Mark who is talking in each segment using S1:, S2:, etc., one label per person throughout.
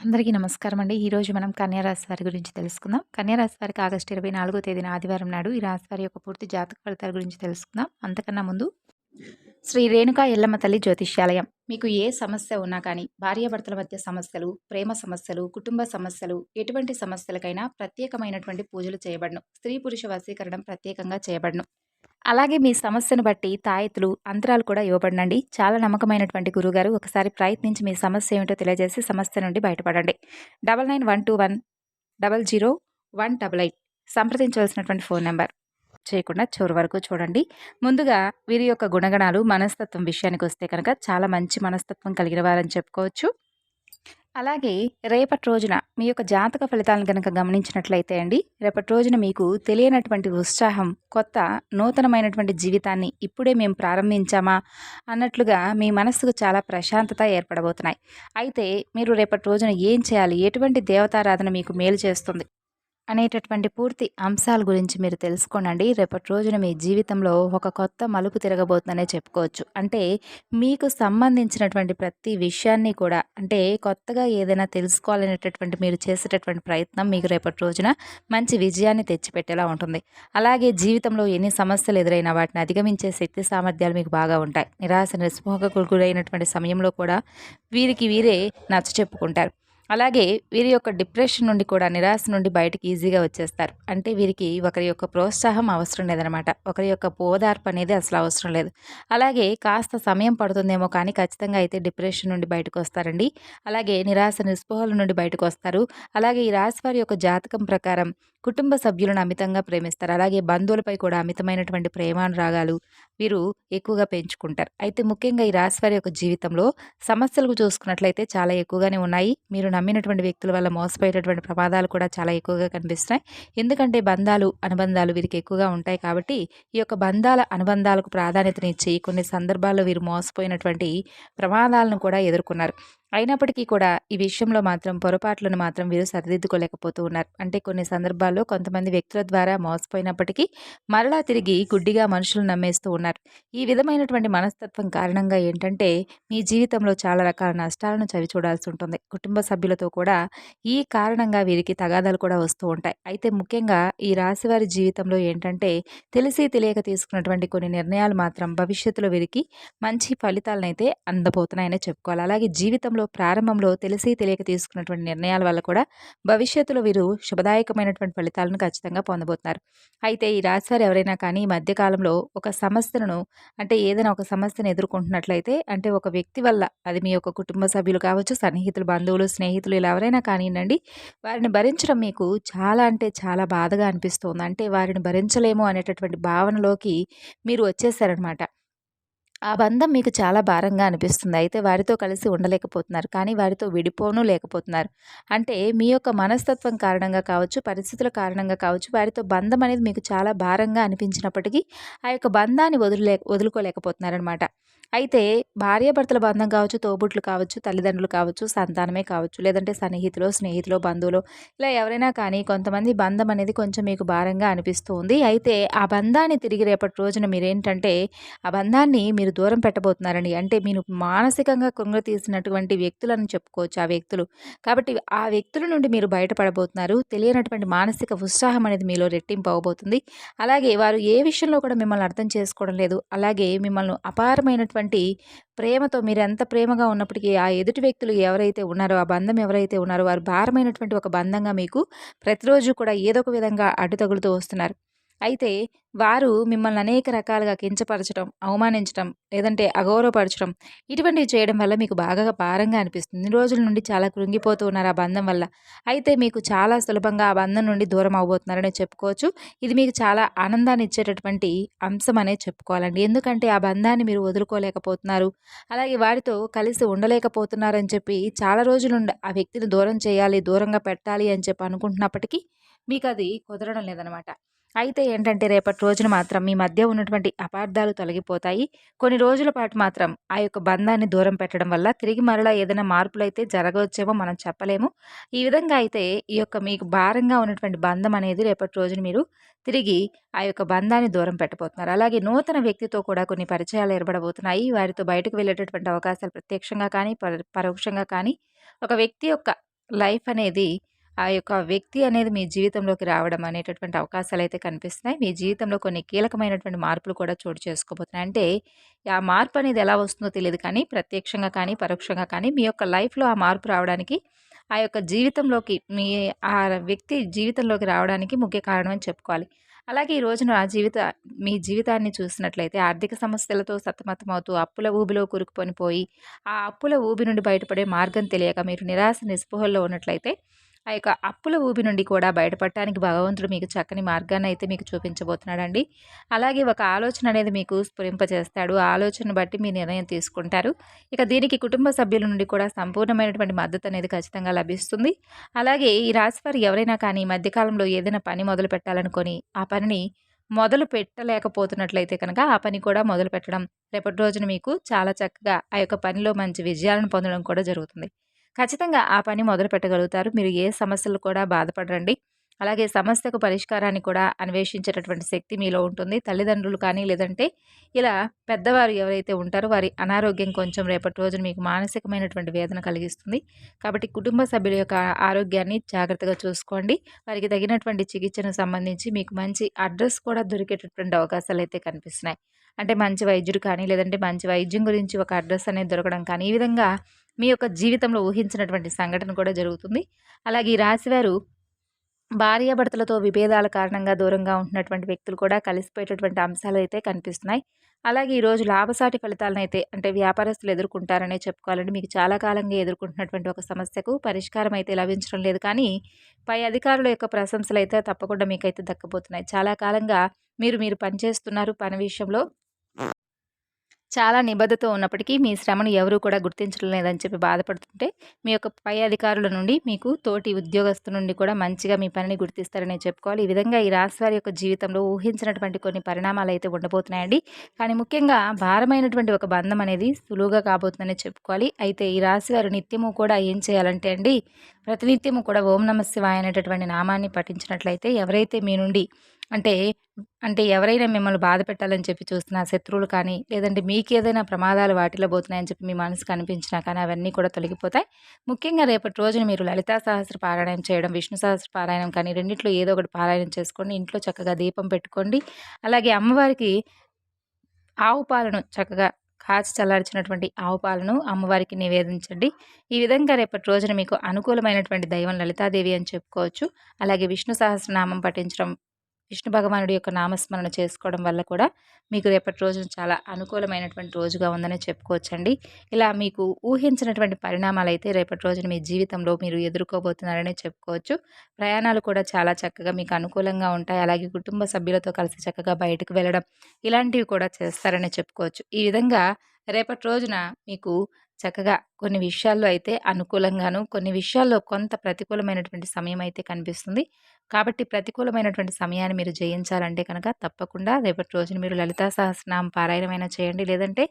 S1: అందరికీ నమస్కారం అండి. ఈరోజు మనం కన్యారాశి వారి గురించి తెలుసుకుందాం. కన్యారాశి వారికి ఆగస్టు ఇరవై నాలుగో తేదీన ఆదివారం నాడు ఈ రాశి వారి యొక్క పూర్తి జాతక ఫలితాల గురించి తెలుసుకుందాం. అంతకన్నా ముందు శ్రీ రేణుకా ఎల్లమ్మ తల్లి జ్యోతిష్యాలయం. మీకు ఏ సమస్య ఉన్నా కానీ భార్యాభర్తల మధ్య సమస్యలు ప్రేమ సమస్యలు కుటుంబ సమస్యలు ఎటువంటి సమస్యలకైనా ప్రత్యేకమైనటువంటి పూజలు చేయబడను. స్త్రీ పురుష వశీకరణం ప్రత్యేకంగా చేయబడను. అలాగే మీ సమస్యను బట్టి తాయెత్తులు అంతరాలు కూడా ఇవ్వబడినండి. చాలా నమ్మకమైనటువంటి గురుగారు ఒకసారి ప్రయత్నించి మీ సమస్య ఏమిటో తెలియజేసి సమస్య నుండి బయటపడండి. Double nine one two one double zero one double eight సంప్రదించవలసినటువంటి phone number చేయకుండా చివరి వరకు చూడండి. ముందుగా వీరి యొక్క గుణగణాలు మనస్తత్వం విషయానికి వస్తే కనుక చాలా మంచి మనస్తత్వం కలిగిన వారని చెప్పుకోవచ్చు. అలాగే రేపటి రోజున మీ యొక్క జాతక ఫలితాలను కనుక గమనించినట్లయితే అండి రేపటి రోజున మీకు తెలియనటువంటి ఉత్సాహం కొత్త నూతనమైనటువంటి జీవితాన్ని ఇప్పుడే మేము ప్రారంభించామా అన్నట్లుగా మీ మనస్సుకు చాలా ప్రశాంతత ఏర్పడబోతున్నాయి. అయితే మీరు రేపటి రోజున ఏం చేయాలి? ఎటువంటి దేవతారాధన మీకు మేలు చేస్తుంది? అనేటటువంటి పూర్తి అంశాల గురించి మీరు తెలుసుకోనండి. రేపటి రోజున మీ జీవితంలో ఒక కొత్త మలుపు తిరగబోతుందనే చెప్పుకోవచ్చు. అంటే మీకు సంబంధించినటువంటి ప్రతి విషయాన్ని కూడా అంటే కొత్తగా ఏదైనా తెలుసుకోవాలనేటటువంటి మీరు చేసేటటువంటి ప్రయత్నం మీకు రేపటి రోజున మంచి విజయాన్ని తెచ్చిపెట్టేలా ఉంటుంది. అలాగే జీవితంలో ఎన్ని సమస్యలు ఎదురైనా వాటిని అధిగమించే శక్తి సామర్థ్యాలు మీకు బాగా ఉంటాయి. నిరాశ నిస్మోహకు గురైనటువంటి సమయంలో కూడా వీరికి వీరే నచ్చ చెప్పుకుంటారు అలాగే వీరి యొక్క డిప్రెషన్ నుండి కూడా నిరాశ నుండి బయటకు ఈజీగా వచ్చేస్తారు. అంటే వీరికి ఒకరి యొక్క ప్రోత్సాహం అవసరం లేదనమాట ఒకరి యొక్క పోదార్పు అనేది అసలు అవసరం లేదు. అలాగే కాస్త సమయం పడుతుందేమో కానీ ఖచ్చితంగా అయితే డిప్రెషన్ నుండి బయటకు వస్తారండి. అలాగే నిరాశ నిస్పృహల నుండి బయటకు వస్తారు. అలాగే ఈ రాశి వారి యొక్క జాతకం ప్రకారం కుటుంబ సభ్యులను అమితంగా ప్రేమిస్తారు. అలాగే బంధువులపై కూడా అమితమైనటువంటి ప్రేమానురాగాలు వీరు ఎక్కువగా పెంచుకుంటారు. అయితే ముఖ్యంగా ఈ రాశి వారి యొక్క జీవితంలో సమస్యలకు చూసుకున్నట్లయితే చాలా ఎక్కువగానే ఉన్నాయి. మీరు నమ్మినటువంటి వ్యక్తుల వల్ల మోసపోయేటటువంటి ప్రమాదాలు కూడా చాలా ఎక్కువగా కనిపిస్తున్నాయి. ఎందుకంటే బంధాలు అనుబంధాలు వీరికి ఎక్కువగా ఉంటాయి కాబట్టి ఈ యొక్క బంధాల అనుబంధాలకు ప్రాధాన్యతనిచ్చి కొన్ని సందర్భాల్లో వీరు మోసపోయినటువంటి ప్రమాదాలను కూడా ఎదుర్కొన్నారు. అయినప్పటికీ కూడా ఈ విషయంలో మాత్రం పొరపాట్లను మాత్రం వీరు సరిదిద్దుకోలేకపోతూ ఉన్నారు. అంటే కొన్ని సందర్భాల్లో కొంతమంది వ్యక్తుల ద్వారా మోసపోయినప్పటికీ మరలా తిరిగి గుడ్డిగా మనుషులు నమ్మేస్తూ ఉన్నారు. ఈ విధమైనటువంటి మనస్తత్వం కారణంగా ఏంటంటే మీ జీవితంలో చాలా రకాల నష్టాలను చవి చూడాల్సి ఉంటుంది. కుటుంబ సభ్యులతో కూడా ఈ కారణంగా వీరికి తగాదాలు కూడా వస్తూ ఉంటాయి. అయితే ముఖ్యంగా ఈ రాశివారి జీవితంలో ఏంటంటే తెలిసి తెలియక తీసుకున్నటువంటి కొన్ని నిర్ణయాలు మాత్రం భవిష్యత్తులో వీరికి మంచి ఫలితాలనైతే అందబోతున్నాయని చెప్పుకోవాలి. అలాగే జీవితంలో జీవితంలో ప్రారంభంలో తెలిసి తెలియక తీసుకున్నటువంటి నిర్ణయాల వల్ల కూడా భవిష్యత్తులో వీరు శుభదాయకమైనటువంటి ఫలితాలను ఖచ్చితంగా పొందబోతున్నారు. అయితే ఈ రాశివారు ఎవరైనా కానీ ఈ మధ్యకాలంలో ఒక సమస్యను అంటే ఏదైనా ఒక సమస్యను ఎదుర్కొంటున్నట్లయితే అంటే ఒక వ్యక్తి వల్ల అది మీ యొక్క కుటుంబ సభ్యులు కావచ్చు సన్నిహితులు బంధువులు స్నేహితులు ఇలా ఎవరైనా కానివ్వండి వారిని భరించడం మీకు చాలా అంటే చాలా బాధగా అనిపిస్తుంది. అంటే వారిని భరించలేము అనేటటువంటి భావనలోకి మీరు వచ్చేసారనమాట ఆ బంధం మీకు చాలా భారంగా అనిపిస్తుంది. అయితే వారితో కలిసి ఉండలేకపోతున్నారు. కానీ వారితో విడిపోను లేకపోతున్నారు. అంటే మీ యొక్క మనస్తత్వం కారణంగా కావచ్చు పరిస్థితుల కారణంగా కావచ్చు వారితో బంధం అనేది మీకు చాలా భారంగా అనిపించినప్పటికీ ఆ యొక్క బంధాన్ని వదిలే వదులుకోలేకపోతున్నారనమాట అయితే భార్యాభర్తల బంధం కావచ్చు తోబుట్లు కావచ్చు తల్లిదండ్రులు కావచ్చు సంతానమే కావచ్చు లేదంటే సన్నిహితులు స్నేహితులు బంధువులు ఇలా ఎవరైనా కానీ కొంతమంది బంధం అనేది కొంచెం మీకు భారంగా అనిపిస్తుంది. అయితే ఆ బంధాన్ని తిరిగి రేపటి రోజున మీరేంటంటే ఆ బంధాన్ని మీరు దూరం పెట్టబోతున్నారండి. అంటే మీరు మానసికంగా తీసినటువంటి వ్యక్తులను చెప్పుకోవచ్చు ఆ వ్యక్తులు. కాబట్టి ఆ వ్యక్తుల నుండి మీరు బయటపడబోతున్నారు. తెలియనటువంటి మానసిక ఉత్సాహం అనేది మీలో రెట్టింపు అవబోతుంది. అలాగే వారు ఏ విషయంలో కూడా మిమ్మల్ని అర్థం చేసుకోవడం లేదు. అలాగే మిమ్మల్ని అపారమైనటువంటి ఉన్నటువంటి ప్రేమతో మీరు ఎంత ప్రేమగా ఉన్నప్పటికీ ఆ ఎదుటి వ్యక్తులు ఎవరైతే ఉన్నారో ఆ బంధం ఎవరైతే ఉన్నారో వారు భారమైనటువంటి ఒక బంధంగా మీకు ప్రతిరోజు కూడా ఏదో ఒక విధంగా అడ్డు తగులుతూ వస్తున్నారు. అయితే వారు మిమ్మల్ని అనేక రకాలుగా కించపరచడం అవమానించడం లేదంటే అగౌరవపరచడం ఇటువంటివి చేయడం వల్ల మీకు బాగా భారంగా అనిపిస్తుంది. ఇన్ని రోజుల నుండి చాలా కృంగిపోతూ ఉన్నారు ఆ బంధం వల్ల. అయితే మీకు చాలా సులభంగా ఆ బంధం నుండి దూరం అవబోతున్నారని చెప్పుకోవచ్చు. ఇది మీకు చాలా ఆనందాన్ని ఇచ్చేటటువంటి అంశం అనేది చెప్పుకోవాలండి. ఎందుకంటే ఆ బంధాన్ని మీరు వదులుకోలేకపోతున్నారు. అలాగే వారితో కలిసి ఉండలేకపోతున్నారని చెప్పి చాలా రోజులు ఆ వ్యక్తిని దూరం చేయాలి దూరంగా పెట్టాలి అని చెప్పి అనుకుంటున్నప్పటికీ మీకు అది కుదరడం లేదనమాట అయితే ఏంటంటే రేపటి రోజున మాత్రం మీ మధ్య ఉన్నటువంటి అపార్థాలు తొలగిపోతాయి. కొన్ని రోజుల పాటు మాత్రం ఆ యొక్క బంధాన్ని దూరం పెట్టడం వల్ల తిరిగి మరలా ఏదైనా మార్పులు అయితే జరగవచ్చేమో మనం చెప్పలేము. ఈ విధంగా అయితే ఈ యొక్క మీకు భారంగా ఉన్నటువంటి బంధం అనేది రేపటి రోజున మీరు తిరిగి ఆ యొక్క బంధాన్ని దూరం పెట్టబోతున్నారు. అలాగే నూతన వ్యక్తితో కూడా కొన్ని పరిచయాలు ఏర్పడబోతున్నాయి. వారితో బయటకు వెళ్ళేటటువంటి అవకాశాలు ప్రత్యక్షంగా కానీ పరోక్షంగా కానీ ఒక వ్యక్తి యొక్క లైఫ్ అనేది ఆ యొక్క వ్యక్తి అనేది మీ జీవితంలోకి రావడం అనేటటువంటి అవకాశాలు అయితే కనిపిస్తున్నాయి. మీ జీవితంలో కొన్ని కీలకమైనటువంటి మార్పులు కూడా చోటు చేసుకోబోతున్నాయి. అంటే ఆ మార్పు అనేది ఎలా వస్తుందో తెలియదు కానీ ప్రత్యక్షంగా కానీ పరోక్షంగా కానీ మీ యొక్క లైఫ్లో ఆ మార్పు రావడానికి ఆ యొక్క జీవితంలోకి మీ ఆ వ్యక్తి జీవితంలోకి రావడానికి ముఖ్య కారణం అని చెప్పుకోవాలి. అలాగే ఈ రోజున ఆ జీవిత మీ జీవితాన్ని చూసినట్లయితే ఆర్థిక సమస్యలతో సతమతమవుతూ అప్పుల ఊబిలో కూరుకుకొని పోయి ఆ అప్పుల ఊబి నుండి బయటపడే మార్గం తెలియక మీరు నిరాశ నిస్పృహల్లో ఉన్నట్లయితే ఆ యొక్క అప్పుల ఊబి నుండి కూడా బయటపడటానికి భగవంతుడు మీకు చక్కని మార్గాన్ని అయితే మీకు చూపించబోతున్నాడండి. అలాగే ఒక ఆలోచన అనేది మీకు స్ఫురింపజేస్తాడు. ఆ ఆలోచన బట్టి మీ నిర్ణయం తీసుకుంటారు. ఇక దీనికి కుటుంబ సభ్యుల నుండి కూడా సంపూర్ణమైనటువంటి మద్దతు అనేది ఖచ్చితంగా లభిస్తుంది. అలాగే ఈ రాశివారు ఎవరైనా కానీ ఈ మధ్యకాలంలో ఏదైనా పని మొదలు పెట్టాలనుకొని ఆ పనిని మొదలు పెట్టలేకపోతున్నట్లయితే కనుక ఆ పని కూడా మొదలు పెట్టడం రేపటి రోజున మీకు చాలా చక్కగా ఆ యొక్క పనిలో మంచి విజయాలను పొందడం కూడా జరుగుతుంది. ఖచ్చితంగా ఆ పని మొదలు పెట్టగలుగుతారు. మీరు ఏ సమస్యలు కూడా బాధపడరండి. అలాగే సమస్యకు పరిష్కారాన్ని కూడా అన్వేషించేటటువంటి శక్తి మీలో ఉంటుంది. తల్లిదండ్రులు కానీ లేదంటే ఇలా పెద్దవారు ఎవరైతే ఉంటారో వారి అనారోగ్యం కొంచెం రేపటి రోజున మీకు మానసికమైనటువంటి వేదన కలిగిస్తుంది. కాబట్టి కుటుంబ సభ్యుల యొక్క ఆరోగ్యాన్ని జాగ్రత్తగా చూసుకోండి. వారికి తగినటువంటి చికిత్సను సంబంధించి మీకు మంచి అడ్రస్ కూడా దొరికేటటువంటి అవకాశాలు అయితే కనిపిస్తున్నాయి. అంటే మంచి వైద్యుడు కానీ లేదంటే మంచి వైద్యం గురించి ఒక అడ్రస్ అనేది దొరకడం కానీ ఈ విధంగా మీ యొక్క జీవితంలో ఊహించినటువంటి సంఘటన కూడా జరుగుతుంది. అలాగే ఈ రాశివారు భార్యాభర్తలతో విభేదాల కారణంగా దూరంగా ఉంటున్నటువంటి వ్యక్తులు కూడా కలిసిపోయేటటువంటి అంశాలు అయితే కనిపిస్తున్నాయి. అలాగే ఈరోజు లాభసాటి ఫలితాలను అయితే అంటే వ్యాపారస్తులు ఎదుర్కొంటారనే చెప్పుకోవాలండి. మీకు చాలా కాలంగా ఎదుర్కొంటున్నటువంటి ఒక సమస్యకు పరిష్కారం అయితే లభించడం లేదు. కానీ పై అధికారుల యొక్క ప్రశంసలు అయితే తప్పకుండా మీకైతే దక్కబోతున్నాయి చాలా కాలంగా మీరు మీరు పనిచేస్తున్నారు పని విషయంలో. చాలా నిబద్ధత ఉన్నప్పటికీ మీ శ్రమను ఎవరూ కూడా గుర్తించడం లేదని చెప్పి బాధపడుతుంటే మీ యొక్క పై అధికారుల నుండి మీకు తోటి ఉద్యోగస్తుల నుండి కూడా మంచిగా మీ పనిని గుర్తిస్తారని చెప్పుకోవాలి. ఈ విధంగా ఈ రాశి వారి యొక్క జీవితంలో ఊహించినటువంటి కొన్ని పరిణామాలు అయితే ఉండబోతున్నాయండి. కానీ ముఖ్యంగా భారమైనటువంటి ఒక బంధం అనేది సులువుగా కాబోతుందని చెప్పుకోవాలి. అయితే ఈ రాశి వారు నిత్యము కూడా ఏం చేయాలంటే అండి ప్రతినిత్యము కూడా ఓం నమ శివాయ అనేటటువంటి నామాన్ని పఠించినట్లయితే ఎవరైతే మీ నుండి అంటే అంటే ఎవరైనా మిమ్మల్ని బాధ పెట్టాలని చెప్పి చూస్తున్న శత్రువులు కానీ లేదంటే మీకు ఏదైనా ప్రమాదాలు వాటిలో పోతున్నాయని చెప్పి మీ మనసుకు అనిపించినా కానీ అవన్నీ కూడా తొలగిపోతాయి. ముఖ్యంగా రేపటి రోజున మీరు లలితా సహస్ర పారాయణం చేయడం విష్ణు సహస్ర పారాయణం కానీ రెండింటిలో ఏదో ఒకటి పారాయణం చేసుకోండి. ఇంట్లో చక్కగా దీపం పెట్టుకోండి. అలాగే అమ్మవారికి ఆవు పాలను చక్కగా కాచి చల్లార్చినటువంటి ఆవు పాలను అమ్మవారికి నివేదించండి. ఈ విధంగా రేపటి రోజున మీకు అనుకూలమైనటువంటి దైవం లలితాదేవి అని చెప్పుకోవచ్చు. అలాగే విష్ణు సహస్రనామం పఠించడం విష్ణు భగవానుడి యొక్క నామస్మరణ చేసుకోవడం వల్ల కూడా మీకు రేపటి రోజున చాలా అనుకూలమైనటువంటి రోజుగా ఉందని చెప్పుకోవచ్చండి. ఇలా మీకు ఊహించినటువంటి పరిణామాలు అయితే రేపటి రోజున మీ జీవితంలో మీరు ఎదుర్కోబోతున్నారని చెప్పుకోవచ్చు. ప్రయాణాలు కూడా చాలా చక్కగా మీకు అనుకూలంగా ఉంటాయి. అలాగే కుటుంబ సభ్యులతో కలిసి చక్కగా బయటకు వెళ్ళడం ఇలాంటివి కూడా చేస్తారని చెప్పుకోవచ్చు. ఈ విధంగా రేపటి రోజున మీకు చక్కగా కొన్ని విషయాల్లో అయితే అనుకూలంగాను కొన్ని విషయాల్లో కొంత ప్రతికూలమైనటువంటి సమయం అయితే కనిపిస్తుంది. కాబట్టి ప్రతికూలమైనటువంటి సమయాన్ని మీరు జయించాలంటే కనుక తప్పకుండా రేపటి రోజున మీరు లలితా సహస్రనామ పారాయణమైనా చేయండి. లేదంటే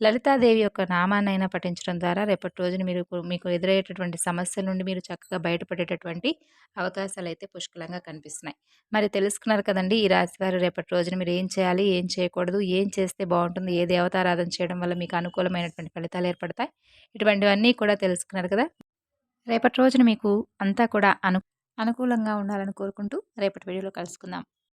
S1: లలితాదేవి యొక్క నామాన్నైనా పఠించడం ద్వారా రేపటి రోజున మీరు మీకు ఎదురయ్యేటటువంటి సమస్యల నుండి మీరు చక్కగా బయటపడేటటువంటి అవకాశాలు అయితే పుష్కలంగా కనిపిస్తున్నాయి. మరి తెలుసుకున్నారు కదండి ఈ రాశివారు రేపటి రోజున మీరు ఏం చేయాలి ఏం చేయకూడదు ఏం చేస్తే బాగుంటుంది ఏ దేవతారాధన చేయడం వల్ల మీకు అనుకూలమైనటువంటి ఫలితాలు ఏర్పడతాయి ఇటువంటివన్నీ కూడా తెలుసుకున్నారు కదా. రేపటి రోజున మీకు అంతా కూడా అను అనుకూలంగా ఉండాలని కోరుకుంటూ రేపటి వీడియోలో కలుసుకుందాం.